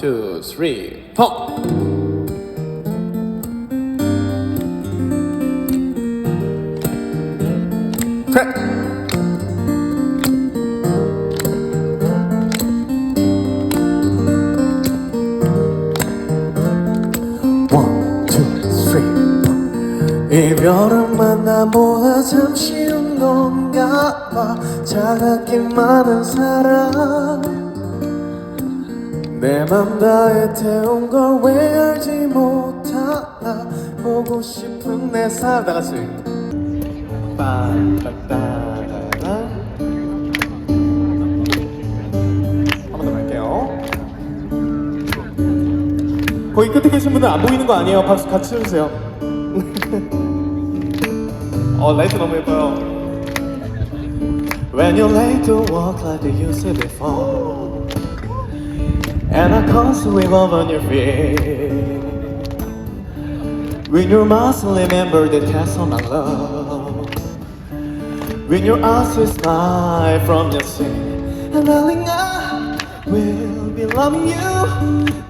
two, three, four. 이별은 만남보다 참 쉬운 건가 봐 차갑게 많은 사랑 내맘 다해 태운 걸 왜 알지 못하나? 보고 싶은 내삶 다같이. 빠따따따 한번 더 갈게요. 거기 끝에 계신 분들 안 보이는 거 아니에요? 박수 같이 해주세요. 어 라이트 너무 예뻐요. When you like to walk like you used to before And I constantly love on your feet. When your muscle remember the test of my love. When your eyes will smile from your sin And darling I will be loving you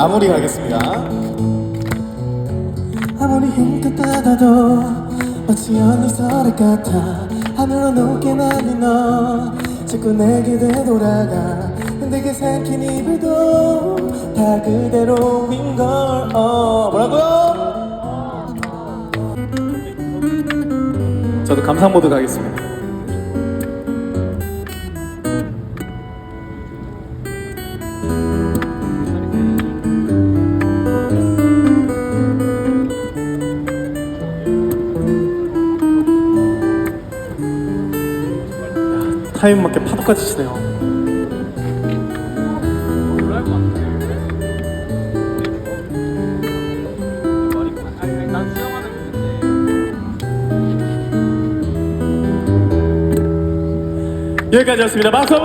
아무리 가겠습니다. 아무리 힘껏 닫아도 마치 어디서를 같아 하늘로 높게 날린 너 자꾸 내게 되돌아가 그 삼킨 이불도 다 그대로인 걸 어, 뭐라고요? 저도 감상 모드 가겠습니다. 타임 맞게 파도까지 치네요. 여기까지였습니다. 박수